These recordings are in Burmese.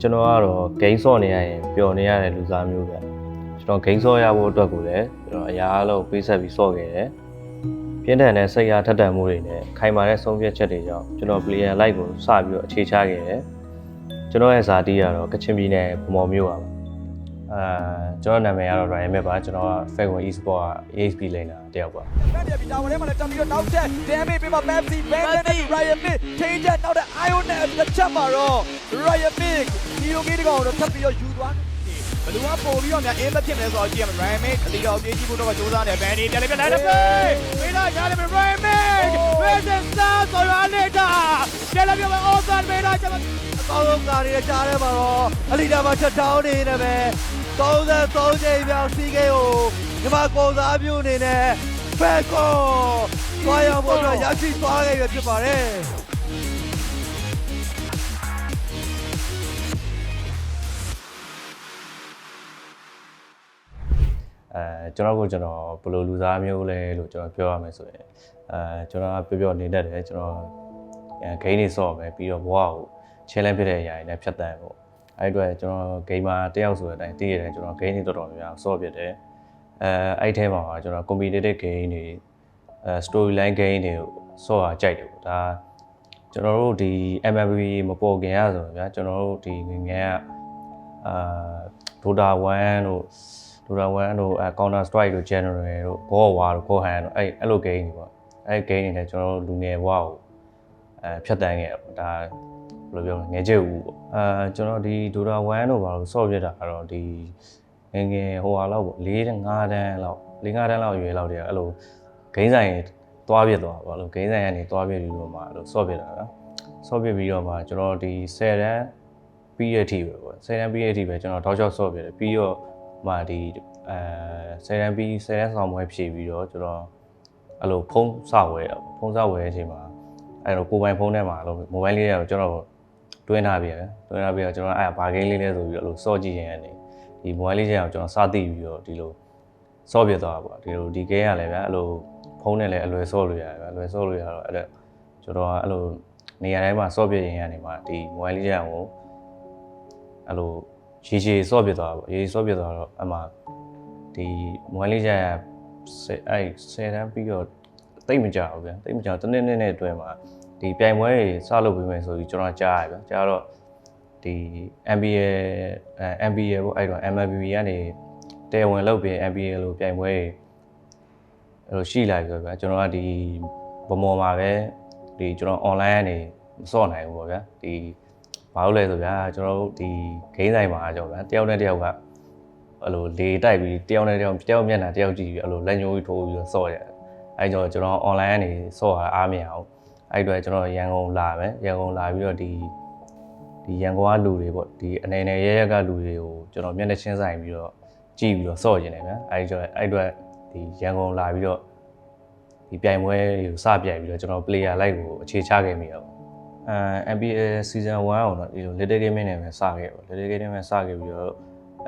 ကျွန်တော်ကတော့ဂိမ်းဆော့နေရရင်ပျော်နေရတဲ့လူစားမျိုးပဲကျွန်တော်ဂိမ်းဆော့ရဖို့အတွက်ကိုလည်းကျွန်တော်အရာအလုံးပေးဆက်ပြီးဆော့ခဲ့တယ်ပြင်းထန်တဲ့စိတ်အားထက်သန်မှုတွေနဲ့ခိုင်မာတဲ့ဆုံးဖြတ်ချက်တွေကြောင့်ကျွန်တော် player like ကိုစပြီးတော့အခြေချခဲ့တယ်ကျွန်တော်ရဲ့ဇာတိကတော့ကချင်ပြည်နယ်ဗမော်မြို့ပါပါ အာကျွန်တော်နာမည်ကတော့ Ryan Met ပါကျွန်တော်က Falcon Esport က AXP လိန်တာတယောက်ပါဘက်ပြပြီးတာဝန်ထဲမှာလည်းတက်ပြီးတော့နောက်ချက် damage ပေးမှာ Pepsi Bandit နဲ့ Ryan Mick ထိန်းချက်နောက်တဲ့ Ion နဲ့တစ်ချက်မှာတော့ Ryan Mick ဒီလိုကြီးတကောင်တော့ထပ်ပြီးတော့ယူသွားဘယ်သူကပို့ပြီးတော့များအင်းမဖြစ်နေဆိုတော့ကြည့်ရမယ် Ryan Mick အလီတော်ပြေးကြည့်ဖို့တော့ကြိုးစားနေ Bandit တယ်လည်းပြလိုက်တယ်ပေးလိုက်ရတယ် Ryan Mick Ryan Star ဆိုရနေတာတယ်လည်းပြမယ် Ozan ပေးလိုက်ချက်အကောင်းဆုံးကားတွေကြားထဲမှာတော့အလီတော်မှာချက်တောင်းနေနေပဲ 33ချိန်မြောက် CK ကိုဒီမှာကိုစားပြုအနေနဲ့ဖက်ကိုသွားရဖို့အတွက်ရရှိသွားခဲ့ရဖြစ်ပါတယ်အဲကျွန်တော်ကကျွန်တော်ဘယ်လိုလူသားမျိုးလဲလို့ကျွန်တော်ပြောရမယ်ဆိုရင်အဲကျွန်တော်ကပြောပြောနေတတ်တယ်ကျွန်တော်အဲဂိမ်းတွေဆော့ပဲပြီးတော့ဘဝကို challenge ဖြစ်တဲ့အရာတွေနဲ့ဖြတ်တန်းပေါ့ အဲ့အတွက်ကျွန်တော်ဂိမ်းမှာတယောက်ဆိုတဲ့အတိုင်းတည်ရတယ်ကျွန်တော်ဂိမ်းတွေတော်တော်များများဆော့ဖြစ်တယ်အဲအဲ့ထဲမှာကျွန်တော် competitive game တွေအဲ storyline game တွေကိုဆော့ရကြိုက်တယ်ပေါ့ဒါကျွန်တော်တို့ဒီ MMB မပေါ်ခင်ရဆိုတော့ဗျာကျွန်တော်တို့ဒီငယ်ငယ်ကအာ Dota 1တို့ Dota 1တို့အဲ Counter Strike တို့ General တို့ God of War တို့ God Hand တို့အဲ့အဲ့လို game တွေပေါ့အဲ့ game တွေနဲ့ကျွန်တော်တို့လူငယ်ဘဝကိုအဲဖြတ်တန်းခဲ့ရပေါ့ဒါ ဘယ်လိုပြောမလဲငယ်ကျက်ဦးပေါ့အဲကျွန်တော်ဒီ Dota 1တို့ဘာလို့ဆော့ပြတာကတော့ဒီငယ်ငယ်ဟိုဟာလောက်ပေါ့၄၅တန်းလောက်၄၅တန်းလောက်ရွယ်လောက်တည်းအဲ့လိုဂိမ်းဆိုင်သွားပြသွားပေါ့အဲ့လိုဂိမ်းဆိုင်ကနေသွားပြပြီးတော့မှအဲ့လိုဆော့ပြတာနော်ဆော့ပြပြီးတော့မှကျွန်တော်ဒီ10တန်းပြီးရထိပဲပေါ့10တန်းပြီးရထိပဲကျွန်တော်တောက်ချောက်ဆော့ပြတယ်ပြီးတော့မှဒီအဲ10တန်းပြီး10တန်းဆောင်ပွဲဖြည့်ပြီးတော့ကျွန်တော်အဲ့လိုဖုန်းစဝဲတာပေါ့ဖုန်းစဝဲအချိန်မှာအဲ့လိုကိုယ်ပိုင်ဖုန်းထဲမှာအဲ့လိုမိုဘိုင်းလေးတွေကိုကျွန်တော် တွင်းထားပြတယ်တွင်းထားပြီးတော့ကျွန်တော်အဲ့ဘာဂိမ်းလေးလဲဆိုပြီးတော့အဲ့လိုစော့ကြည့်ရင်ကနေဒီမိုဘိုင်းလေးတွေကိုကျွန်တော်စသိပြီးတော့ဒီလိုစော့ပြသွားတာပေါ့ဒီလိုဒီဂိမ်းကလည်းဗျအဲ့လိုဖုန်းနဲ့လည်းအလွယ်စော့လို့ရတယ်ဗျအလွယ်စော့လို့ရတော့အဲ့ဒါကျွန်တော်ကအဲ့လိုနေရာတိုင်းမှာစော့ပြရင်ကနေမှာဒီမိုဘိုင်းလေးတွေကိုအဲ့လိုရေရှည်စော့ပြသွားတာပေါ့ရေရှည်စော့ပြသွားတော့အမှဒီမိုဘိုင်းလေးကျရအဲ့10တန်းပြီးတော့တိတ်မကြဘူးဗျတိတ်မကြတနေ့နေ့နဲ့အတွဲမှာ ဒီပြိုင်ပွဲတွေစလုပ်ပြီးမယ်ဆိုပြီးကျွန်တော်ကြားရဗျကြားတော့ဒီ NBA အဲ NBA ပေါ့အဲ့တော့ MLB ကနေတဲဝင်လုပ်ပြီး NBA လို့ပြိုင်ပွဲတွေအဲ့လိုရှိလာပြီဆိုဗျာကျွန်တော်ကဒီဗမော်မှာပဲဒီကျွန်တော် online ကနေမစော့နိုင်ဘူးပေါ့ဗျာဒီဘာလို့လဲဆိုဗျာကျွန်တော်တို့ဒီဂိမ်းဆိုင်မှာကြောက်ဗျာတယောက်နဲ့တယောက်ကအဲ့လိုလေတိုက်ပြီးတယောက်နဲ့တယောက်တယောက်မျက်နှာတယောက်ကြည့်ပြီးအဲ့လိုလက်ညှိုးကြီးထိုးပြီးတော့စော့ရတယ်အဲ့ကြောင့်ကျွန်တော် online ကနေစော့ရအားမရအောင် အဲ့အတွက်ကျွန်တော်ရန်ကုန်လာမယ်ရန်ကုန်လာပြီးတော့ဒီဒီရန်ကုန်ကလူတွေပေါ့ဒီအနေနဲ့ရဲရက်ကလူတွေကိုကျွန်တော်မျက်နှာချင်းဆိုင်ပြီးတော့ကြည့်ပြီးတော့စော့ကျင်တယ်ဗျာအဲ့ကြောင့်အဲ့အတွက်ဒီရန်ကုန်လာပြီးတော့ဒီပြိုင်ပွဲတွေကိုစပြိုင်ပြီးတော့ကျွန်တော် player like ကိုအခြေချခဲ့မိတာပေါ့အဲ NBA season 1အောင်တော့ဒီလို little gaming နဲ့ပဲစခဲ့ပေါ့ little gaming နဲ့စခဲ့ပြီးတော့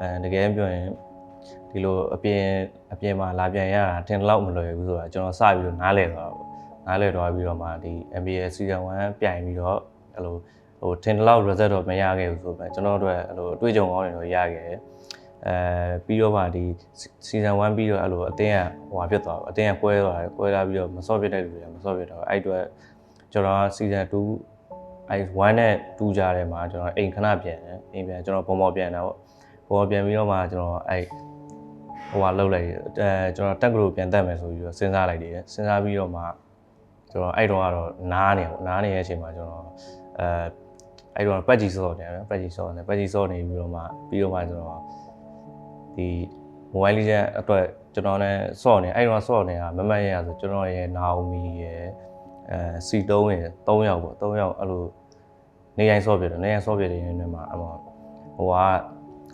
အဲတကယ်ပြောရင်ဒီလိုအပြင်အပြင်မှာလာပြန်ရတာတင်တော့မလွယ်ဘူးဆိုတာကျွန်တော်စပြီးတော့နားလည်သွားတာပေါ့ နားလည်သွားပြီးတော့မှဒီ NBA season 1ပြိုင်ပြီးတော့အဲ့လိုဟိုတင်တော့ result တော့မရခဲ့ဘူးဆိုပဲကျွန်တော်တို့အဲ့လိုအတွေ့အကြုံကောင်းတွေတော့ရခဲ့တယ်အဲပြီးတော့မှဒီ season 1ပြီးတော့အဲ့လိုအတင်းကဟိုဟာဖြစ်သွားတယ်အတင်းကကွဲသွားတယ်ကွဲလာပြီးတော့မစော့ပြတဲ့လူတွေကမစော့ပြတော့အဲ့အတွက်ကျွန်တော်က season 2အဲ့1နဲ့2ကြားထဲမှာကျွန်တော်အိမ်ခဏပြန်တယ်အိမ်ပြန်ကျွန်တော်ပုံပေါ်ပြန်တာပေါ့ပုံပေါ်ပြန်ပြီးတော့မှကျွန်တော်အဲ့ဟိုဟာလောက်လိုက်အဲကျွန်တော်တက်ကလို့ပြန်တက်မယ်ဆိုပြီးတော့စဉ်းစားလိုက်တယ်စဉ်းစားပြီးတော့မှ ကျွန်တော်အဲ့တော့ကတော့နားနေပေါ့နားနေတဲ့အချိန်မှာကျွန်တော်အဲအဲ့တော့ပတ်ကြီးစော့နေတယ်ပတ်ကြီးစော့နေပတ်ကြီးစော့နေပြီးတော့မှပြီးတော့မှကျွန်တော်ဒီ mobile legend အတွက်ကျွန်တော်နဲ့စော့နေအဲ့တော့စော့နေတာမမတ်ရရဆိုကျွန်တော်ရဲ့နာအိုမီရဲ့အဲစီ3ရဲ့3ယောက်ပေါ့3ယောက်အဲ့လိုနေရိုင်းစော့ပြတယ်နေရိုင်းစော့ပြတယ်နေမှာအမဟိုက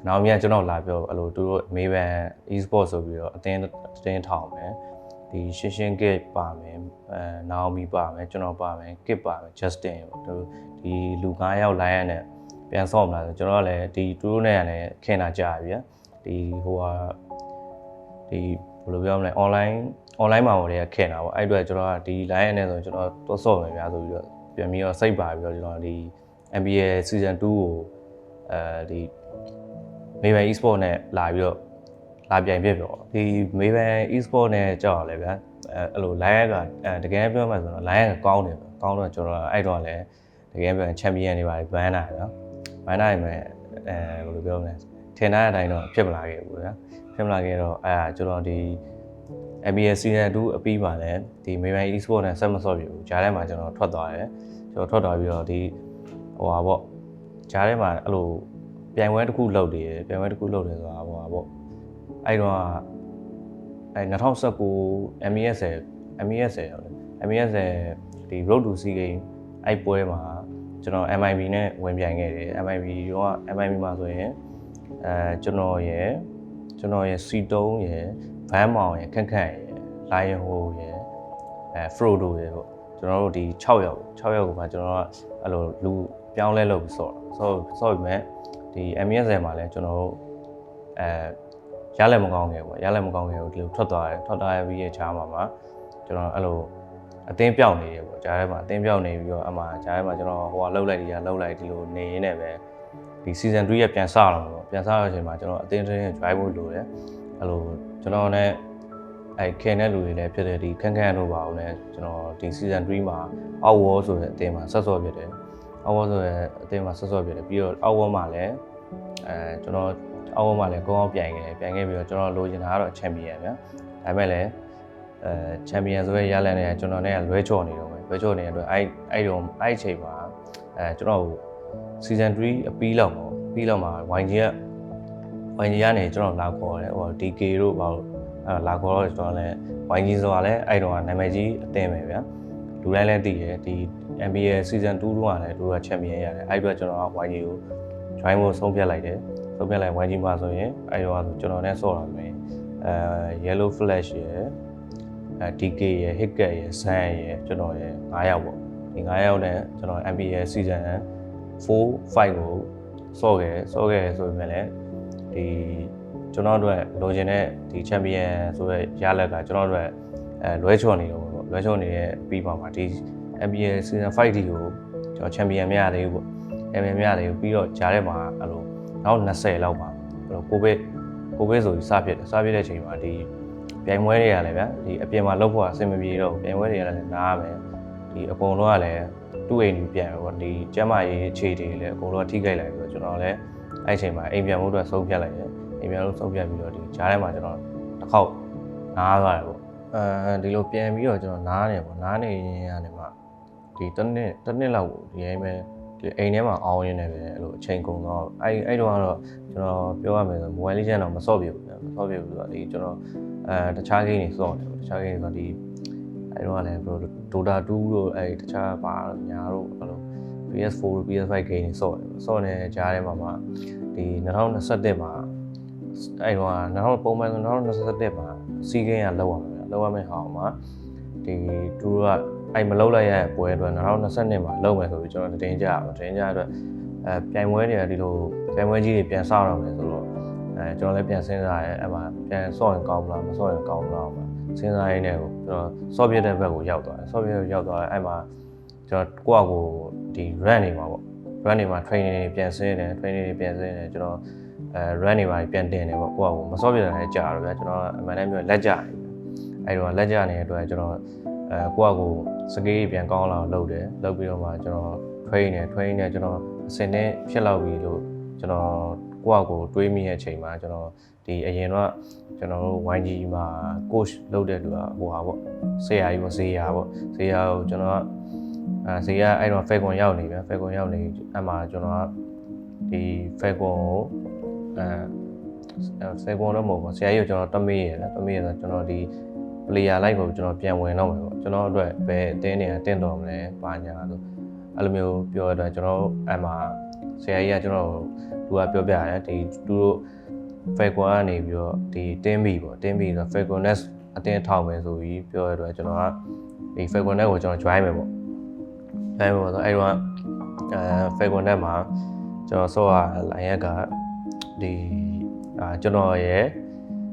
နောက်မြကကျွန်တော်လာပြောအဲ့လိုသူတို့မေးဘန် e-sport ဆိုပြီးတော့အတင်းအတင်းထောင်မယ် ဒီရှင်းရှင်း gate ပါမယ်အဲနာအိုမီပါမယ်ကျွန်တော်ပါမယ် kit ပါမယ် justin ပေါ့သူဒီလူ9ယောက် line နဲ့ပြန်ဆော့မလားဆိုကျွန်တော်ကလည်းဒီသူတို့နဲ့ကလည်းခင်တာကြာပြီဗျာဒီဟိုဟာဒီဘယ်လိုပြောမလဲ online online မှာပေါ့လေခင်တာပေါ့အဲ့အတွက်ကျွန်တော်ကဒီ line နဲ့ဆိုကျွန်တော်တော့ဆော့မယ်ဗျာဆိုပြီးတော့ပြန်ပြီးတော့စိတ်ပါပြီးတော့ကျွန်တော်ဒီ NBA season 2ကိုအဲဒီ Mayban e-sport နဲ့လာပြီးတော့ လာပြိုင်ဖြစ်ပေါ့ဒီ Mayban e-sport နဲ့ကြောက်ရလဲဗျာအဲအဲ့လို line ကအဲတကယ်ပြောမှဆိုတော့ line ကကောင်းတယ်ပေါ့ကောင်းတော့ကျွန်တော်အဲ့တော့လည်းတကယ်ပြောချန်ပီယံတွေပါဘန်းလာတယ်နော်ဘန်းလာရင်ပဲအဲဘယ်လိုပြောမလဲထင်တဲ့အတိုင်းတော့ဖြစ်မလာခဲ့ဘူးဗျာဖြစ်မလာခဲ့တော့အဲကျွန်တော်ဒီ MBS season 2အပြီးပါလဲဒီ Mayban e-sport နဲ့ဆက်မဆော့ပြဘူးဂျားထဲမှာကျွန်တော်ထွက်သွားတယ်ကျွန်တော်ထွက်သွားပြီးတော့ဒီဟိုပါပေါ့ဂျားထဲမှာအဲ့လိုပြိုင်ပွဲတစ်ခုလုပ်တယ်ပြိုင်ပွဲတစ်ခုလုပ်တယ်ဆိုတာဟိုပါပေါ့ အဲ့တော့အဲ2019 MES MES ရောက်တယ် MES ဒီ Road to Sea Game အဲ့ပွဲမှာကျွန်တော် MIB နဲ့ဝင်ပြိုင်ခဲ့တယ် MIB တော့ MIB မှာဆိုရင်အဲကျွန်တော်ရယ်ကျွန်တော်ရယ် C3 ရယ်ဘန်းမောင်ရယ်ခက်ခက်ရယ် Lion Ho ရယ်အဲ Frodo ရယ်ပေါ့ကျွန်တော်တို့ဒီ6ယောက်6ယောက်ကမှကျွန်တော်ကအဲ့လိုလူပြောင်းလဲလုပ်ပြီးဆော့တာဆော့ဆော့ပြီးမဲ့ဒီ MES မှာလည်းကျွန်တော်တို့အဲ ရလည်းမကောင်းခဲ့ဘူးပေါ့ရလည်းမကောင်းခဲ့ဘူးဒီလိုထွက်သွားတယ်ထွက်သွားပြီးရဲ့ချားမှာမှာကျွန်တော်အဲ့လိုအသင်းပြောင်းနေတယ်ပေါ့ဂျားထဲမှာအသင်းပြောင်းနေပြီးတော့အမှဂျားထဲမှာကျွန်တော်ဟိုကလှုပ်လိုက်ဒီကလှုပ်လိုက်ဒီလိုနေရင်းနဲ့ပဲဒီ season 3ရဲ့ပြန်စတော့ပေါ့ပြန်စတဲ့အချိန်မှာကျွန်တော်အသင်းတင်း drive ဖို့လိုတယ်အဲ့လိုကျွန်တော်နဲ့အဲခင်တဲ့လူတွေလည်းဖြစ်တယ်ဒီခန်းခန်းတို့ပါအောင်လည်းကျွန်တော်ဒီ season 3မှာအောက်ဝေါ်ဆိုတဲ့အသင်းမှာဆက်ဆော့ဖြစ်တယ်အောက်ဝေါ်ဆိုတဲ့အသင်းမှာဆက်ဆော့ဖြစ်တယ်ပြီးတော့အောက်ဝေါ်မှာလည်းအဲကျွန်တော် အောက်ဝေါ်မှာလည်းကောင်းအောင်ပြိုင်ခဲ့ပြိုင်ခဲ့ပြီးတော့ကျွန်တော်လိုချင်တာကတော့ champion ဗျာဒါပေမဲ့လည်းအဲချန်ပီယံဆိုရဲရလန်နဲ့ကျွန်တော်နဲ့ကလွဲချော်နေတော့ပဲလွဲချော်နေတဲ့အတွက်အဲ့အဲ့တော့အဲ့အချိန်မှာအဲကျွန်တော် season 3အပြီးလောက်ပေါ့ပြီးလောက်မှာ YG က YG ကနေကျွန်တော်လာခေါ်တယ်ဟို DK တို့ဘာလို့အဲလာခေါ်တော့ကျွန်တော်လည်း YG ဆိုတာလည်းအဲ့တော့နာမည်ကြီးအသင်းပဲဗျာလူတိုင်းလည်းသိတယ်ဒီ NBA season 2တုန်းကလည်းသူကချန်ပီယံရတယ်အဲ့အတွက်ကျွန်တော်က YG ကို join ဖို့ဆုံးဖြတ်လိုက်တယ် ဆုံးဖြတ်လိုက် YG မှာဆိုရင်အဲ့တော့ဆိုကျွန်တော်နဲ့ဆော့တာဆိုရင်အဲ yellow flash ရယ်အဲ DK ရယ် Hicket ရယ် Sun ရယ်ကျွန်တော်ရယ်9ယောက်ပေါ့ဒီ9ယောက်နဲ့ကျွန်တော် NBA season 4 5ကိုဆော့ခဲ့ဆော့ခဲ့ဆိုပေမဲ့လည်းဒီကျွန်တော်တို့လိုချင်တဲ့ဒီချန်ပီယံဆိုတဲ့ရလက်ကကျွန်တော်တို့အဲလွဲချော်နေတော့ပေါ့လွဲချော်နေတဲ့ပြီးပါမှာဒီ NBA season 5ဒီကိုကျွန်တော်ချန်ပီယံမရသေးဘူးပေါ့ချန်ပီယံမရသေးဘူးပြီးတော့ဂျားထဲမှာအဲ့လို နောက်20လောက်ပါအဲ့လိုကိုဗစ်ကိုဗစ်ဆိုပြီးစဖြစ်တယ်စဖြစ်တဲ့အချိန်မှာဒီပြိုင်ပွဲတွေကလည်းဗျာဒီအပြင်မှာလောက်ဖို့အဆင်မပြေတော့ဘူးပြိုင်ပွဲတွေကလည်းနားမယ်ဒီအကုန်လုံးကလည်းသူ့အိမ်ကြီးပြန်ပဲပေါ့ဒီကျမ်းမာရေးအခြေတွေလည်းအကုန်လုံးထိခိုက်လိုက်ပြီးတော့ကျွန်တော်လည်းအဲ့အချိန်မှာအိမ်ပြန်ဖို့အတွက်ဆုံးဖြတ်လိုက်တယ်အိမ်ပြန်လို့ဆုံးဖြတ်ပြီးတော့ဒီဂျားထဲမှာကျွန်တော်တစ်ခေါက်နားသွားတယ်ပေါ့အဲဒီလိုပြန်ပြီးတော့ကျွန်တော်နားနေပေါ့နားနေရင်ကနေမှဒီတစ်နှစ်တစ်နှစ်လောက်ဒီအိမ်ပဲ ဒီအိမ်ထဲမှာအောင်ရင်းနေပဲအဲ့လိုအချိန်ကုန်တော့အဲ့အဲ့တော့ကတော့ကျွန်တော်ပြောရမယ်ဆို mobile legend တော့မဆော့ပြဘူးဗျာမဆော့ပြဘူးဆိုတော့ဒီကျွန်တော်အဲတခြား game တွေဆော့တယ်ပေါ့တခြား game တွေဆိုဒီအဲ့တော့လည်းဘယ်လို Dota 2တို့အဲ့တခြားပါညာတို့အဲ့လို PS4 တို့ PS5 game တွေဆော့တယ်ဆော့နေကြားထဲမှာမှဒီ2021မှာအဲ့တော့2000ပုံမှန်ဆို2021မှာစီးကင်းရလောက်ရမှာလောက်ရမယ့်ဟာမှာဒီသူတို့က အဲ့မလောက်လိုက်ရတဲ့ပွဲအတွက်2022မှာလောက်မယ်ဆိုပြီးကျွန်တော်တင်ကြရပါတင်ကြရအတွက်အဲပြိုင်ပွဲတွေကဒီလိုပြိုင်ပွဲကြီးတွေပြန်စတော့မယ်ဆိုတော့အဲကျွန်တော်လည်းပြန်စဉ်းစားရဲအဲ့မှာပြန်ဆော့ရင်ကောင်းမလားမဆော့ရင်ကောင်းမလားမှာစဉ်းစားရင်းနဲ့ကိုကျွန်တော်ဆော့ပြတဲ့ဘက်ကိုရောက်သွားတယ်ဆော့ပြတဲ့ရောက်သွားတယ်အဲ့မှာကျွန်တော်ကိုယ့်အကိုဒီ run နေမှာပေါ့ run နေမှာ training တွေပြန်ဆင်းတယ် training တွေပြန်ဆင်းတယ်ကျွန်တော်အဲ run နေမှာပြန်တင်တယ်ပေါ့ကိုယ့်အကိုမဆော့ပြတဲ့လည်းကြာတော့ဗျာကျွန်တော်အမှန်တမ်းပြောလက်ကြတယ်အဲ့တော့လက်ကြနေတဲ့အတွက်ကျွန်တော် အဲကိုယ့်အကိုစကေးပြန်ကောင်းလာအောင်လုပ်တယ်လုပ်ပြီးတော့မှကျွန်တော် train နေ train နေကျွန်တော်အစင်နဲ့ဖြစ်လောက်ပြီလို့ကျွန်တော်ကိုယ့်အကိုတွေးမိတဲ့အချိန်မှာကျွန်တော်ဒီအရင်တော့ကျွန်တော်တို့ YG မှာ coach လုပ်တဲ့လူကဟိုဟာပေါ့ဆရာကြီးပေါ့ဆရာပေါ့ဆရာကိုကျွန်တော်ကအဲဆရာအဲ့တော့ Falcon ရောက်နေဗျ Falcon ရောက်နေအဲ့မှာကျွန်တော်ကဒီ Falcon ကိုအဲ Falcon တော့မဟုတ်ဘူးဆရာကြီးကိုကျွန်တော်တမေးရယ်တမေးရဆိုကျွန်တော်ဒီ player လိုက်ကိုကျွန်တော်ပြန်ဝင်တော့မယ်ပေါ့ကျွန်တော်အတွက်ဘယ်အတင်းနေတင့်တော်မလဲပါညာဆိုအဲ့လိုမျိုးပြောရတော့ကျွန်တော်အဲ့မှာဆရာကြီးကကျွန်တော်သူကပြောပြတယ်ဒီသူတို့ Falcon ကနေပြီးတော့ဒီတင်းဘီပေါ့တင်းဘီဆို Falcon Nest အတင်းထောင်မယ်ဆိုပြီးပြောရတော့ကျွန်တော်ကဒီ Falcon Nest ကိုကျွန်တော် join မယ်ပေါ့ join မယ်ပေါ့ဆိုအဲ့တော့အဲ Falcon Nest မှာကျွန်တော်ဆော့ရလိုင်းရက်ကဒီအာကျွန်တော်ရဲ့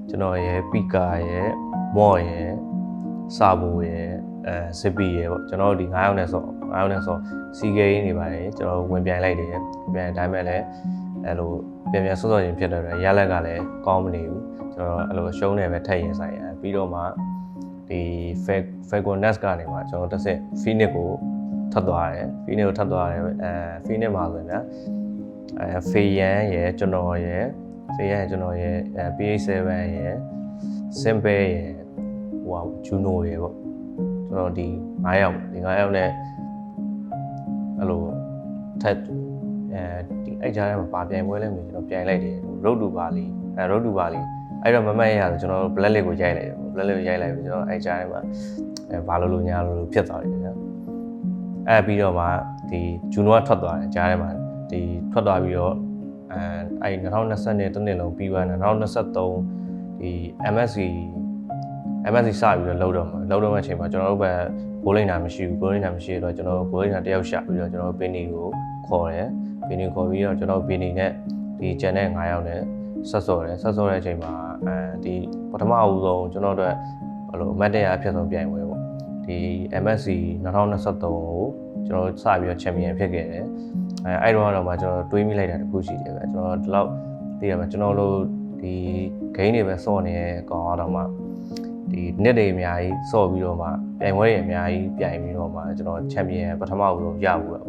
ကျွန်တော်ရဲ့ပီကာရဲ့ မော့ရဲ့စာဘူရဲ့အဲစစ်ပီရဲ့ပေါ့ကျွန်တော်တို့ဒီ9ယောက်နဲ့ဆော့9ယောက်နဲ့ဆော့စီဂိမ်းနေပါတယ်ကျွန်တော်ဝင်ပြိုင်လိုက်တယ်ပြန်အတိုင်းပဲလဲအဲအဲ့လိုပြန်ပြန်ဆော့ဆော့ချင်းဖြစ်တော့ရလက်ကလည်းကောင်းမနေဘူးကျွန်တော်အဲ့လိုရှုံးနေပဲထက်ရင်ဆိုင်ရပြီးတော့မှဒီ Fagonas ကနေမှကျွန်တော်တစ်ဆက် Phoenix ကိုထပ်သွားတယ် Phoenix ကိုထပ်သွားတယ်အဲ Phoenix မှာဆိုရင်ဗျာအဲဖေယန်ရယ်ကျွန်တော်ရယ်ဖေယန်ရယ်ကျွန်တော်ရယ်အဲ PH7 ရယ် Simple ရယ် ဟိုဂျူနိုရယ်ပေါ့ကျွန်တော်ဒီ9ယောက်ဒီ9ယောက်နဲ့အဲ့လိုထက်အဲဒီအဲ့ကြားထဲမှာပါပြိုင်ပွဲလဲမျိုးကျွန်တော်ပြိုင်လိုက်တယ် road to bali အဲ road to bali အဲ့တော့မမတ်ရဆိုကျွန်တော် black list ကိုရိုက်လိုက်တယ် black list ကိုရိုက်လိုက်ပြီးကျွန်တော်အဲ့ကြားထဲမှာအဲဘာလို့လို့ညာလို့လို့ဖြစ်သွားတယ်ဗျာအဲပြီးတော့မှဒီဂျူနိုကထွက်သွားတယ်ကြားထဲမှာဒီထွက်သွားပြီးတော့အဲအဲ့2020နှစ်တစ်နှစ်လုံးပြီးသွားတယ်2023ဒီ MSC MSC စပြီးတော့လောက်တော့မှာလောက်တော့မယ့်အချိန်မှာကျွန်တော်တို့ဘက်ဂိုးလိန်တာမရှိဘူးဂိုးလိန်တာမရှိတော့ကျွန်တော်တို့ဂိုးလိန်တာတယောက်ရှာပြီးတော့ကျွန်တော်တို့ပင်းနီကိုခေါ်တယ်ပင်းနီခေါ်ပြီးတော့ကျွန်တော်တို့ပင်းနီနဲ့ဒီကျန်တဲ့9ယောက်နဲ့ဆက်စော်တယ်ဆက်စော်တဲ့အချိန်မှာအဲဒီပထမအဦးဆုံးကျွန်တော်တို့ဘယ်လိုအမတ်တရအဖြစ်ဆုံးပြိုင်ပွဲပေါ့ဒီ MSC 2023ကိုကျွန်တော်တို့စပြီးတော့ချန်ပီယံဖြစ်ခဲ့တယ်အဲအဲ့တော့တော့မှကျွန်တော်တွေးမိလိုက်တာတခုရှိတယ်ပဲကျွန်တော်ဒီလောက်သိရမှာကျွန်တော်တို့ဒီဂိမ်းတွေပဲစော့နေတဲ့ကောင်အောင်တော့မှ ဒီနှစ်တွေအများကြီးစော့ပြီးတော့မှပြိုင်ပွဲတွေအများကြီးပြိုင်ပြီးတော့မှကျွန်တော်ချန်ပီယံပထမဦးဆုံးရဘူးပဲ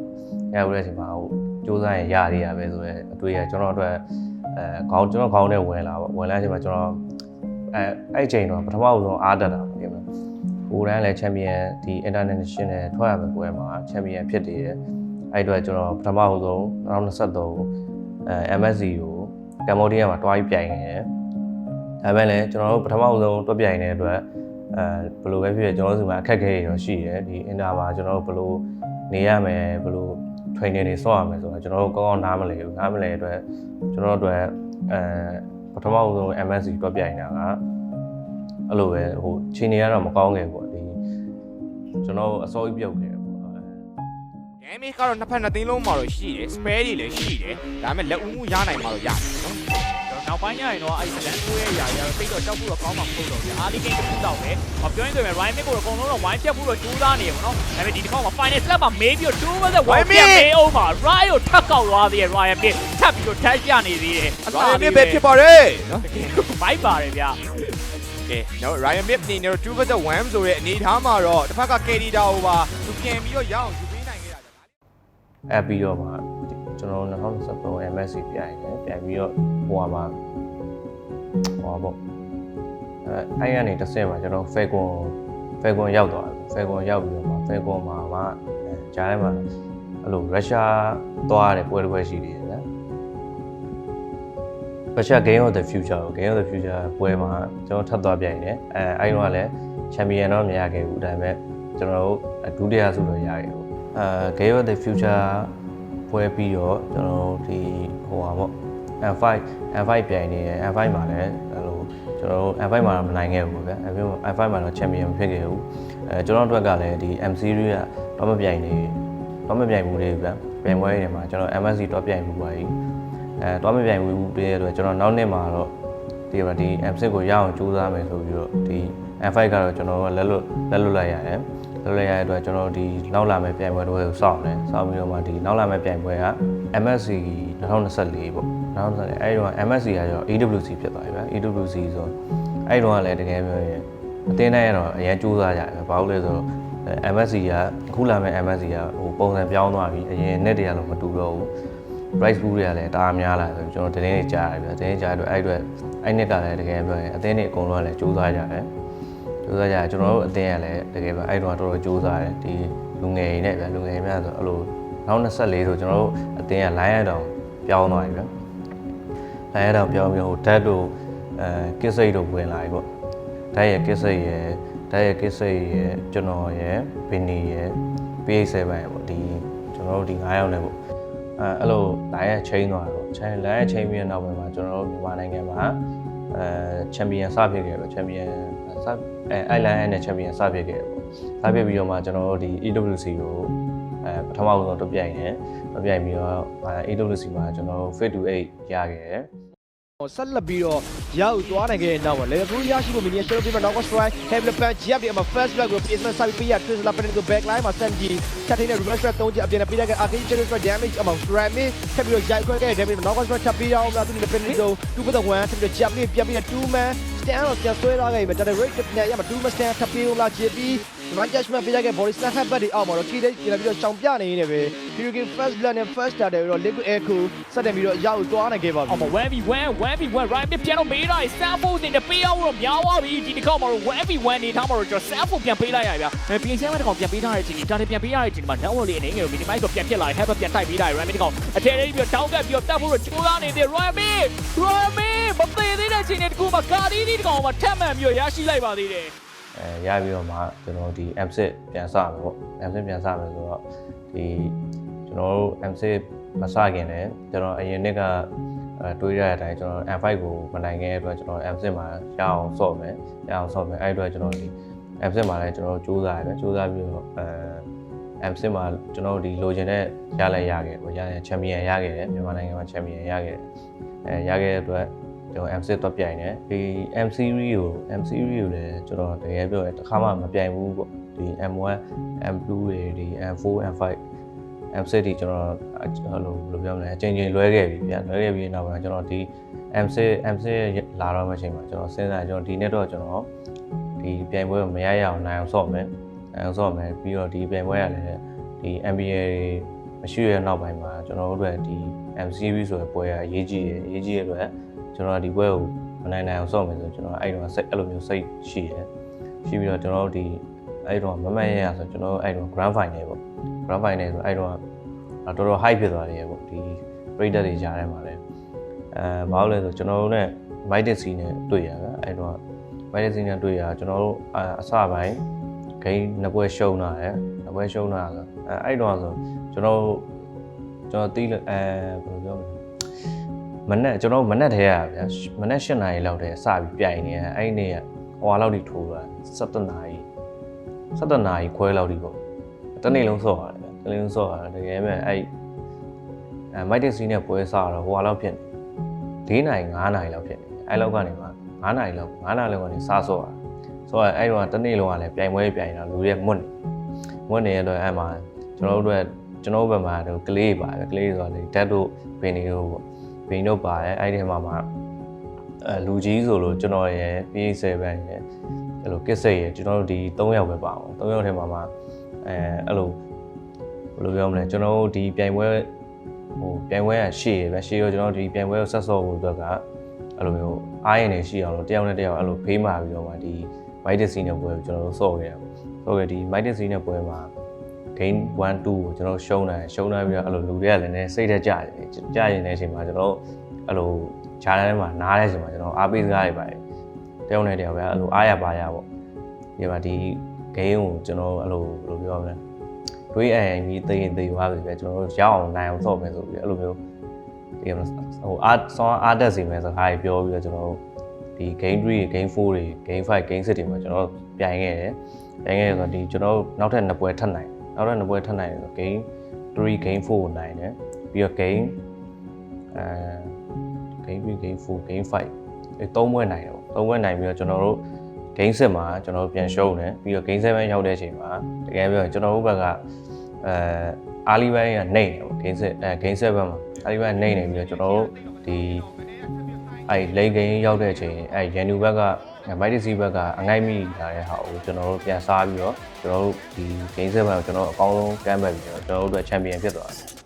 ရဘူးတဲ့အချိန်မှာဟိုစူးစမ်းရင်ရရရပဲဆိုတော့အတွေ့ရကျွန်တော်အတွက်အဲခေါင်းကျွန်တော်ခေါင်းနဲ့ဝင်လာပေါ့ဝင်လာတဲ့အချိန်မှာကျွန်တော်အဲအဲ့အချိန်တော့ပထမဦးဆုံးအားတက်တာပေါ့ဒီမှာဟိုတန်းလည်းချန်ပီယံဒီ international ထွက်ရမယ့်ပွဲမှာချန်ပီယံဖြစ်တည်တယ်အဲ့အတွက်ကျွန်တော်ပထမဦးဆုံး2023အဲ MSC ကိုကမ္ဘောဒီးယားမှာတွားပြီးပြိုင်နေတယ် ဒါပေမဲ့လည်းကျွန်တော်တို့ပထမဦးဆုံးတွက်ပြိုင်တဲ့အတွက်အဲဘယ်လိုပဲဖြစ်ဖြစ်ကျွန်တော်တို့စီမှာအခက်အခဲတွေတော့ရှိတယ်ဒီအင်တာမှာကျွန်တော်တို့ဘယ်လိုနေရမယ်ဘယ်လို training တွေဆော့ရမယ်ဆိုတော့ကျွန်တော်တို့ကောင်းကောင်းနားမလည်ဘူးနားမလည်တဲ့အတွက်ကျွန်တော်တို့အတွက်အဲပထမဦးဆုံး MSC တွက်ပြိုင်တာကအဲ့လိုပဲဟိုခြေနေရတော့မကောင်းခဲ့ပေါ့ဒီကျွန်တော်တို့အစောကြီးပြုတ်ခဲ့ပေါ့ damage ကတော့နှစ်ဖက်နှစ်သိန်းလုံးမှာတော့ရှိတယ် spare တွေလည်းရှိတယ်ဒါပေမဲ့လက်ဦးမှုရနိုင်မှာတော့ရတယ်နော် နောက်ပိုင်းကျရင်တော့အဲ့လန်ကိုရဲ့ຢာကြီးကတော့တိတ်တော့ကြောက်ဖို့တော့ကောင်းမှာမဟုတ်တော့ဘူးအာလီဂိမ်းတစ်ခုတော့ပဲဟောပြောရင်ဆိုရင် Ryan Mick ကိုအကုန်လုံးတော့ဝိုင်းဖြတ်ဖို့တော့ကြိုးစားနေရပါတော့ဒါပေမဲ့ဒီတစ်ခေါက်မှာ final slap မှာမေးပြီးတော့2 vs 1 Ryan ပြတ် Mick မေးအောင်မှာ Ryan ကိုထပ်ကောက်သွားသေးတယ် Ryan Mick ထပ်ပြီးတော့ dash ရနေသေးတယ် Ryan Mick ပဲဖြစ်ပါတယ်နော်မိုက်ပါတယ်ဗျာကဲနော် Ryan Mick နေတော့2 vs 1ဆိုတဲ့အနေထားမှာတော့တစ်ဖက်က KD တာဟိုပါသူပြန်ပြီးတော့ရအောင်ယူပေးနိုင်ခဲ့တာကြာအဲပြီးတော့မှကျွန်တော်တို့2023 MSC ပြိုင်တယ်ပြိုင်ပြီးတော့ ဟိုမှာဟောပေါ့အဲအဲ့ကနေတစ်ဆင့်မှာကျွန်တော် Falcon Falcon ရောက်သွားတယ် Falcon ရောက်ပြီးတော့မှ Falcon မှာမှဂျားထဲမှာအဲ့လိုရုရှားသွားရတယ်ပွဲတစ်ပွဲရှိသေးတယ်နော်ရုရှား Game of the Future ကို Game of the Future ပွဲမှာကျွန်တော်ထပ်သွားပြိုင်တယ်အဲအဲ့တော့ကလည်းချန်ပီယံတော့မရခဲ့ဘူးဒါပေမဲ့ကျွန်တော်တို့ဒုတိယဆုတော့ရခဲ့ဘူးအဲ Game of the Future ပွဲပြီးတော့ကျွန်တော်တို့ဒီဟိုပါပေါ့ N5 N5 ပြိုင်နေတယ် N5 မှာလည်းအဲ့လိုကျွန်တော်တို့ N5 မှာတော့မနိုင်ခဲ့ဘူးဗျာ N5 မှာတော့ချန်ပီယံမဖြစ်ခဲ့ဘူးအဲကျွန်တော်တို့အတွက်ကလည်းဒီ M series ကတော့မပြိုင်နေတော့မပြိုင်ဘူးလေဗျာပြိုင်ပွဲတွေမှာကျွန်တော် MSC တော့ပြိုင်ဘူးပါကြီးအဲတော့မပြိုင်ဘူးပြည့်ရတော့ကျွန်တော်နောက်နှစ်မှာတော့ဒီမှာဒီ M6 ကိုရအောင်ကြိုးစားမယ်ဆိုပြီးတော့ဒီ N5 ကတော့ကျွန်တော်တို့လက်လွတ်လက်လွတ်လိုက်ရတယ်လက်လွတ်ရတဲ့အတွက်ကျွန်တော်ဒီနောက်လာမယ့်ပြိုင်ပွဲတွေကိုစောင့်တယ်စောင့်ပြီးတော့မှဒီနောက်လာမယ့်ပြိုင်ပွဲက MSC 2024ပေါ့ 2024အဲဒီတော့ MSC ကကျတော့ AWC ဖြစ်သွားပြီဗျာ AWC ဆိုအဲဒီတော့ကလည်းတကယ်ပြောရင်အတင်းနဲ့ကတော့အရင်ကြိုးစားကြတယ်ဘာလို့လဲဆိုတော့ MSC ကအခုလာမယ့် MSC ကဟိုပုံစံပြောင်းသွားပြီအရင်နှစ်တည်းကတော့မတူတော့ဘူး price pool တွေကလည်းတအားများလာဆိုကျွန်တော်တင်းနေကြားရတယ်ဗျာတင်းနေကြားရတော့အဲ့အတွက်အဲ့နှစ်ကလည်းတကယ်ပြောရင်အသင်းတွေအကုန်လုံးကလည်းကြိုးစားကြတယ်ကြိုးစားကြတယ်ကျွန်တော်တို့အသင်းကလည်းတကယ်ပဲအဲ့တော့တော်တော်ကြိုးစားတယ်ဒီလူငယ်တွေနဲ့ဗျာလူငယ်တွေများဆိုအဲ့လိုနောက်24ဆိုကျွန်တော်တို့အသင်းက line ရတောင်ပြောင်းသွားပြီဗျာ line ရတောင်ပြောင်းပြီးဟိုဓာတ်တို့အဲကစ်စိတ်တို့ဝင်လာပြီပေါ့ဓာတ်ရဲ့ကစ်စိတ်ရဲ့ဓာတ်ရဲ့ကစ်စိတ်ရဲ့ကျွန်တော်ရဲ့ဘင်းနီရဲ့ PH7 ရဲ့ပေါ့ဒီကျွန်တော်တို့ဒီ9ယောက်နဲ့ပေါ့အဲအဲ့လို line ရဲ့ chain သွားတော့ chain line ရဲ့ chain ပြီးတဲ့နောက်ပိုင်းမှာကျွန်တော်တို့မြန်မာနိုင်ငံမှာအဲချန်ပီယံစဖြစ်ခဲ့တယ်ချန်ပီယံစအဲအိုင်လန်နဲ့ချန်ပီယံစဖြစ်ခဲ့တယ်ပေါ့စဖြစ်ပြီးတော့မှကျွန်တော်တို့ဒီ EWC ကိုအဲပထမဆုံးတော့ပြိုင်တယ် ပြိုင်ပြီးတော့ EWC မှာကျွန်တော်တို့ fit to 8ရခဲ့တယ်ဆက်လက်ပြီးတော့ရောက်သွားနိုင်ခဲ့တဲ့နောက်မှာ level 2ရရှိဖို့မီနီယာရှယ်ပြီးတော့ knock strike heavy punch ရပ်ပြီးအမ first blood ကို placement ဆက်ပြီးပေးရ twist လာပနေကို back line မှာ Sanji ချက်ထိန်တဲ့ reverse strike 3ချက်အပြင်နဲ့ပေးလိုက်တဲ့ arcade general strike damage အမ Rami ထပ်ပြီးတော့ရိုက်ခွဲခဲ့တဲ့ damage knock strike ထပ်ပြီးတော့လာသူနဲ့ penalty ကို2 for the 1ထပ်ပြီးတော့ jump လေးပြပြီးတော့2 man stand တော့ပြန်ဆွဲလာခဲ့ပြီဒါပေမဲ့ rate နဲ့ရမှာ2 man stand ထပ်ပြီးလာ ချပြီး Run judgment ပေးလိုက်တဲ့ body slam headbutt တွေအောက်မှာတော့ key လေးပြန်ပြီးတော့ရှောင်ပြနေနေပဲ Hurricane first blood နဲ့ first starter ပြီးတော့ liquid air cool စတင်ပြီးတော့ရောက်သွားနိုင်ခဲ့ပါပြီအော်မ 1v1 1v1 right ပြပြန်တော့မေးလိုက် sample တင်တဲ့ပေးအောင်တော့များသွားပြီဒီတစ်ခေါက်မှာတော့ 1v1 နေထားမှာတော့ကျွန်တော် sample ပြန်ပေးလိုက်ရဗျာအဲပြင်ဆင်မဲ့တစ်ခေါက်ပြန်ပေးထားတဲ့အချိန်ကြီးဒါနဲ့ပြန်ပေးရတဲ့အချိန်မှာ network လေးအနေငယ်ကို minimize တော့ပြန်ဖြစ်လာတယ် head ပြန်တိုက်ပေးလိုက် right တစ်ခေါက်အထက်လေးပြီးတော့ down ကပြီးတော့တက်ဖို့တော့ကြိုးစားနေသေး right right မသေးသေးတဲ့အချိန်တွေတကူမှာကာဒီဒီတစ်ခေါက်မှာထပ်မှန်ပြီးတော့ရရှိလိုက်ပါသေးတယ် အဲရပြီးတော့မှကျွန်တော်ဒီ M6 ပြန်စမယ်ပေါ့ M6 ပြန်စမယ်ဆိုတော့ဒီကျွန်တော်တို့ M6 မစခင်လည်းကျွန်တော်အရင်နှစ်ကအဲတွေးရတဲ့အတိုင်းကျွန်တော် M5 ကိုမနိုင်ခဲ့တဲ့အတွက်ကျွန်တော် M6 မှာရအောင်ဆော့မယ်ရအောင်ဆော့မယ်အဲ့ဒီအတွက်ကျွန်တော်ဒီ M6 မှာလည်းကျွန်တော်စူးစမ်းရတယ်စူးစမ်းပြီးတော့အဲ M6 မှာကျွန်တော်ဒီလိုချင်တဲ့ရလဲရခဲ့ပေါ့ရတဲ့ချန်ပီယံရခဲ့တယ်မြန်မာနိုင်ငံမှာချန်ပီယံရခဲ့တယ်အဲရခဲ့တဲ့အတွက် ကျွန်တော် M6 တော့ပြိုင်တယ်ဒီ M series ကို M series ကိုလည်းကျွန်တော်တကယ်ပြောရင်တစ်ခါမှမပြိုင်ဘူးပေါ့ဒီ M1 M2 တွေဒီ M4 M5 M6 ဒီကျွန်တော်ဟိုလိုဘယ်လိုပြောမလဲအချိန်ချင်းလွဲခဲ့ပြီဗျာလွဲခဲ့ပြီးနောက်ပိုင်းကျွန်တော်ဒီ M6 M6 လာတော့မယ့်အချိန်မှာကျွန်တော်စဉ်းစားကျွန်တော်ဒီနေ့တော့ကျွန်တော်ဒီပြိုင်ပွဲကိုမရရအောင်နိုင်အောင်ဆော့မယ်နိုင်အောင်ဆော့မယ်ပြီးတော့ဒီပြိုင်ပွဲကလည်းဒီ NBA မရှိရတဲ့နောက်ပိုင်းမှာကျွန်တော်တို့အတွက်ဒီ MCV ဆိုတဲ့ပွဲကအရေးကြီးတယ်အရေးကြီးတဲ့အတွက် ကျွန်တော်ဒီပွဲကိုမနိုင်နိုင်အောင်ဆော့မယ်ဆိုကျွန်တော်အဲ့တော့စိတ်အဲ့လိုမျိုးစိတ်ရှိတယ်ရှိပြီးတော့ကျွန်တော်တို့ဒီအဲ့တော့မမတ်ရရဆိုကျွန်တော်တို့အဲ့တော့ grand final ပေါ့ grand final ဆိုအဲ့တော့တော်တော် high ဖြစ်သွားတယ်ပေါ့ဒီပရိသတ်တွေကြားထဲမှာလည်းအဲဘာလို့လဲဆိုကျွန်တော်တို့ ਨੇ Mighty C နဲ့တွေ့ရတာအဲ့တော့ Mighty C နဲ့တွေ့ရကျွန်တော်တို့အစပိုင်းဂိမ်းနှစ်ပွဲရှုံးလာတယ်နှစ်ပွဲရှုံးလာဆိုအဲအဲ့တော့ဆိုကျွန်တော်ကျွန်တော်တီးအဲဘယ်လိုပြောမလဲ မနေ့ကျွန်တော်မနေ့တည်းရဗျာမနေ့၈နာရီလောက်တည်းစပြီးပြိုင်နေရအဲ့ဒီနေ့ကဟွာလောက်ထိထိုးတာ7နာရီ7နာရီခွဲလောက်ထိပေါ့တနေ့လုံးဆော့ရတယ်တနေ့လုံးဆော့ရတယ်တကယ်မဲ့အဲ့အဲမိုက်တက်စီနဲ့ပွဲစားတော့ဟွာလောက်ဖြစ်နေ4နာရီ5နာရီလောက်ဖြစ်နေအဲ့လောက်ကနေမှ9နာရီလောက်9နာရီလောက်ကနေစဆော့ရဆော့ရအဲ့တော့တနေ့လုံးကလည်းပြိုင်ပွဲပြိုင်တာလူတွေမွတ်နေမွတ်နေတဲ့အတွက်အဲ့မှာကျွန်တော်တို့အတွက်ကျွန်တော်ဘက်မှာတော့ကလေးပါပဲကလေးဆိုတော့လေဓာတ်တို့ဘင်းတွေတို့ပေါ့ ဘင်းတို့ပါတယ်အဲ့ဒီထဲမှာမှအဲလူကြီးဆိုလို့ကျွန်တော်ရဲ့ PA7 ရဲ့အဲ့လိုကစ်စိတ်ရဲ့ကျွန်တော်တို့ဒီ3ယောက်ပဲပါအောင်3ယောက်ထဲမှာမှအဲအဲ့လိုဘယ်လိုပြောမလဲကျွန်တော်တို့ဒီပြိုင်ပွဲဟိုပြိုင်ပွဲကရှေ့ရပဲရှေ့ရောကျွန်တော်တို့ဒီပြိုင်ပွဲကိုဆက်ဆော့ဖို့အတွက်ကအဲ့လိုမျိုးအားရင်နေရှိအောင်လို့တယောက်နဲ့တယောက်အဲ့လိုဖေးမာပြီးတော့မှဒီ Mighty C နဲ့ပွဲကိုကျွန်တော်တို့ဆော့ခဲ့ရဆော့ခဲ့ဒီ Mighty C နဲ့ပွဲမှာ game 1 2ကိုကျွန်တော်ရှုံးတယ်ရှုံးလိုက်ပြီးတော့အဲ့လိုလူတွေကလည်းနည်းစိတ်သက်ကြတယ်ကြရင်တဲ့အချိန်မှာကျွန်တော်အဲ့လိုဂျားထဲမှာနားတဲ့အချိန်မှာကျွန်တော်အားပေးစကားတွေပါတယ်တယောက်နဲ့တယောက်ပဲအဲ့လိုအားရပါရပေါ့ဒီမှာဒီ game ကိုကျွန်တော်အဲ့လိုဘယ်လိုပြောမလဲတွေးအရင်ကြီးသိရင်သိသွားပြီပဲကျွန်တော်တို့ရအောင်နိုင်အောင်ဆော့မယ်ဆိုပြီးအဲ့လိုမျိုးဒီဟိုအားဆောင်းအားတက်စီမယ်စကားတွေပြောပြီးတော့ကျွန်တော်တို့ဒီ game 3 game 4တွေ game 5 game 6တွေမှာကျွန်တော်ပြိုင်ခဲ့တယ်ပြိုင်ခဲ့ရဆိုတော့ဒီကျွန်တော်နောက်ထပ်နှစ်ပွဲထပ်နိုင် နောက်တော့နှစ်ပွဲထပ်နိုင်တယ်ဆို game 3 game 4ကိုနိုင်တယ်ပြီးတော့ game အဲ game 3 game 4 game 5အဲသုံးပွဲနိုင်တယ်ပေါ့သုံးပွဲနိုင်ပြီးတော့ကျွန်တော်တို့ game 7မှာကျွန်တော်တို့ပြန်ရှုံးတယ်ပြီးတော့ game 7ရောက်တဲ့အချိန်မှာတကယ်ပြောရင်ကျွန်တော်တို့ဘက်ကအဲအာလီဘိုင်းကနေတယ်ပေါ့ game 7အဲ game 7မှာအာလီဘိုင်းနေနေပြီးတော့ကျွန်တော်တို့ဒီအဲလိန်ဂိမ်းရောက်တဲ့အချိန်အဲရန်ယူဘက်က မိုက်တီစီဘက်ကအငိုက်မိလာတဲ့ဟာကိုကျွန်တော်တို့ပြန်စားပြီးတော့ကျွန်တော်တို့ဒီ game 7ကိုကျွန်တော်အကောင်းဆုံးကမ်းဘက်ပြီးတော့ကျွန်တော်တို့အတွက်ချန်ပီယံဖြစ်သွားတယ်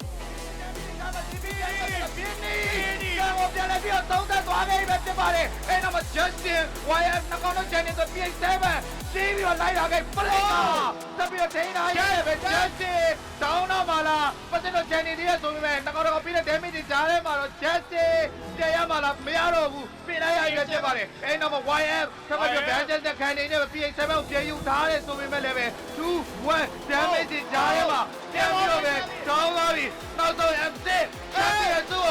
ဖြစ်ပါတယ်အဲ့တော့ Justin YF နှကောင်တော့ကျန်နေဆို PH7 စီးပြီးတော့လိုက်လာခဲ့ပလိတ်တက်ပြီးတော့ထိန်းထားရတယ်ပဲ Justin တောင်းတော့ပါလားပတ်သက်တော့ကျန်နေသေးရဆိုပေမဲ့နှကောင်တော့ပြီးတဲ့ damage တွေကြားထဲမှာတော့ Justin တရားရမှာလားမရတော့ဘူးပြင်လိုက်ရရဖြစ်ပါတယ်အဲ့တော့ YF ထပ်ပြီးတော့ Bandit နဲ့ခံနေနေ PH7 ကိုပြေယူထားတယ်ဆိုပေမဲ့လည်းပဲ2 1 damage တွေကြားထဲမှာပြန်ပြီးတော့ပဲတောင်းသွားပြီနောက်ဆုံး M6 Champion သူ့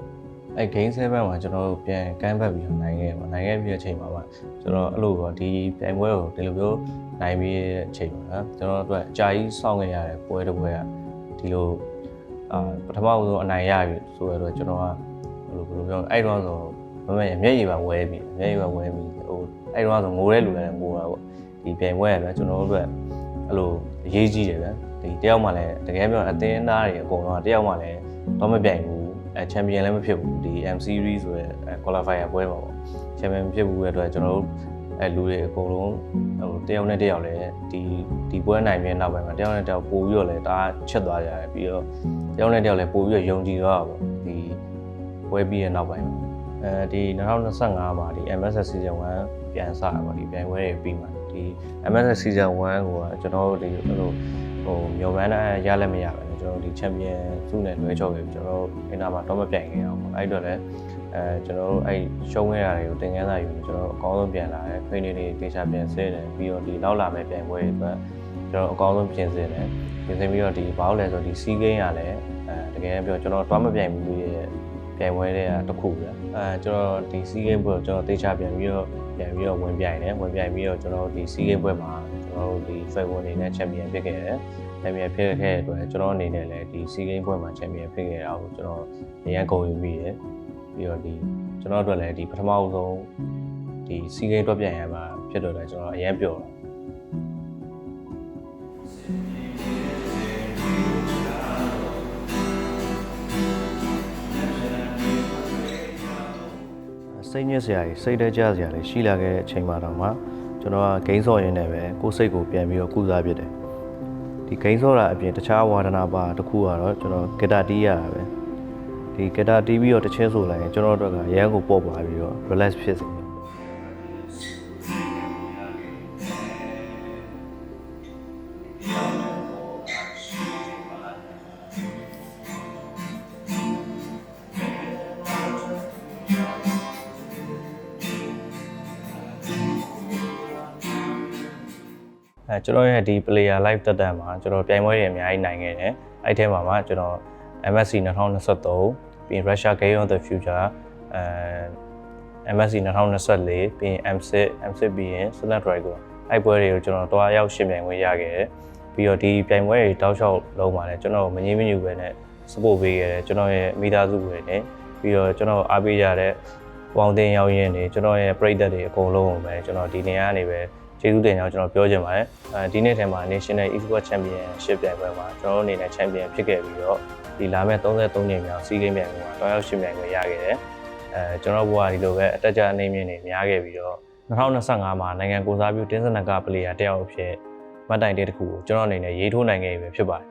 အဲ game 7မှာကျွန်တော်တို့ပြန်ကမ်းဘက်ပြီးတော့နိုင်ခဲ့ပါနိုင်ခဲ့ပြီးတဲ့အချိန်မှာပါကျွန်တော်အဲ့လိုပေါ့ဒီပြိုင်ပွဲကိုဒီလိုမျိုးနိုင်ပြီးတဲ့အချိန်မှာနော်ကျွန်တော်တို့အတွက်အကြာကြီးစောင့်ခဲ့ရတဲ့ပွဲတစ်ပွဲကဒီလိုအာပထမဆုံးအနိုင်ရပြီဆိုရတော့ကျွန်တော်ကဘယ်လိုဘယ်လိုပြောလဲအဲ့တော့ဆိုမမရမျက်ရည်ပါဝဲပြီမျက်ရည်ပါဝဲပြီဟိုအဲ့တော့ဆိုငိုတဲ့လူလည်းငိုတာပေါ့ဒီပြိုင်ပွဲရပဲကျွန်တော်တို့အတွက်အဲ့လိုအရေးကြီးတယ်ဗျဒီတယောက်မှလည်းတကယ်ပြောရင်အသင်းသားတွေအကုန်လုံးကတယောက်မှလည်းတော့မပြိုင်ဘူး အဲချန်ပီယံလည်းမဖြစ်ဘူးဒီ M series ဆိုရဲအဲ qualifier ပွဲမှာပေါ့ချန်ပီယံမဖြစ်ဘူးရဲ့အတွက်ကျွန်တော်တို့အဲလူတွေအကုန်လုံးဟိုတယောက်နဲ့တယောက်လည်းဒီဒီပွဲနိုင်ပြီးနောက်ပိုင်းမှာတယောက်နဲ့တယောက်ပို့ပြီးတော့လည်းဒါချက်သွားကြတယ်ပြီးတော့တယောက်နဲ့တယောက်လည်းပို့ပြီးတော့ယုံကြည်သွားတာပေါ့ဒီပွဲပြီးရဲ့နောက်ပိုင်းမှာအဲဒီ2025မှာဒီ MSS season 1ပြန်စတာပေါ့ဒီပြိုင်ပွဲတွေပြီးမှာဒီ MSS season 1ကိုကကျွန်တော်တို့ဒီအဲ့လိုဟိုမျော်မှန်းတဲ့ရလည်းမရပါဘူး ကျွန်တော်တို့ဒီချန်ပီယံစုနဲ့လွဲချော်ပြီးကျွန်တော်တို့အင်တာမှာတော့မပြိုင်ခဲ့အောင်ပေါ့အဲ့တော့လည်းအဲကျွန်တော်တို့အဲ့ရှုံးခဲ့ရတွေကိုသင်ခန်းစာယူပြီးကျွန်တော်တို့အကောင်းဆုံးပြန်လာတယ်ဖိနေတွေတေချာပြန်ဆဲတယ်ပြီးတော့ဒီနောက်လာမယ့်ပြိုင်ပွဲတွေအတွက်ကျွန်တော်အကောင်းဆုံးပြင်ဆင်တယ်ပြင်ဆင်ပြီးတော့ဒီဘာလို့လဲဆိုတော့ဒီစီးကိန်းရလည်းအဲတကယ်ပြောကျွန်တော်တော့မပြိုင်ဘူးရဲ့ပြိုင်ပွဲတွေကတစ်ခုပဲအဲကျွန်တော်ဒီစီးကိန်းပွဲကိုကျွန်တော်တေချာပြန်ပြီးတော့ပြန်ပြီးတော့ဝင်ပြိုင်တယ်ဝင်ပြိုင်ပြီးတော့ကျွန်တော်ဒီစီးကိန်းပွဲမှာကျွန်တော်တို့ဒီ Five အနေနဲ့ချန်ပီယံဖြစ်ခဲ့တယ် ချန်ပီယံဖြစ်ခဲ့တဲ့အတွက်ကျွန်တော်အနေနဲ့လည်းဒီစီးကိန်းပွဲမှာချန်ပီယံဖြစ်ခဲ့တာကိုကျွန်တော်အရင်ဂုဏ်ယူမိတယ်ပြီးတော့ဒီကျွန်တော်တို့လည်းဒီပထမဆုံးဒီစီးကိန်းတွက်ပြန်ရမှာဖြစ်တော့လည်းကျွန်တော်အရင်ပြောတာစိတ်ညစ်စရာကြီးစိတ်တကြစရာလေးရှိလာခဲ့တဲ့အချိန်မှာတော့မှကျွန်တော်ကဂိမ်းဆော့ရင်းနဲ့ပဲကိုယ်စိတ်ကိုပြန်ပြီးတော့ကုစားဖြစ်တယ် ဒီဂိမ်းဆော့တာအပြင်တခြားဝါဒနာပါတစ်ခုကတော့ကျွန်တော်ဂီတာတီးရတာပဲဒီဂီတာတီးပြီးတော့တစ်ချင်းဆိုလိုက်ရင်ကျွန်တော်တို့ကရန်ကိုပေါ့ပါပြီးတော့ relax ဖြစ်စေ ကျွန်တော်ရဲ့ဒီ player live တက်တန်မှာကျွန်တော်ပြိုင်ပွဲတွေအများကြီးနိုင်ခဲ့တယ်အဲ့ထဲမှာမှကျွန်တော် MSC 2023ပြီးရင် Russia Game of the Future အဲ MSC 2024ပြီးရင် M6 M6 ပြီးရင် Snapdragon အဲ့ပွဲတွေကိုကျွန်တော်တွားရောက်ရှင်ပြိုင်ခွင့်ရခဲ့တယ်ပြီးတော့ဒီပြိုင်ပွဲတွေတောက်လျှောက်လုံးပါလေကျွန်တော်မငြင်းမညူပဲနဲ့ support ပေးခဲ့တယ်ကျွန်တော်ရဲ့မိသားစုတွေနဲ့ပြီးတော့ကျွန်တော်အားပေးကြတဲ့ပေါင်းတင်ရောက်ရင်းတွေကျွန်တော်ရဲ့ပရိသတ်တွေအကုန်လုံးကိုပဲကျွန်တော်ဒီနေရာကနေပဲ ကျေးဇူးတင်ကြောင်းကျွန်တော်ပြောချင်ပါတယ်အဲဒီနေ့ထဲမှာ National Esports Championship ပြိုင်ပွဲမှာကျွန်တော်တို့အနေနဲ့ Champion ဖြစ်ခဲ့ပြီးတော့ဒီလာမယ့်33ညမြောက်စီးကိန်းပြိုင်ပွဲမှာတွားရောက်ရှင်ပြိုင်ပွဲရခဲ့တယ်အဲကျွန်တော်ဘဝဒီလိုပဲအတက်ကြအနေမြင့်နေများခဲ့ပြီးတော့2025မှာနိုင်ငံကိုစားပြုတင်းစနကပလေယာတယောက်အဖြစ်မှတ်တိုင်တဲ့တစ်ခုကိုကျွန်တော်အနေနဲ့ရေးထိုးနိုင်ခဲ့ပြီဖြစ်ပါတယ်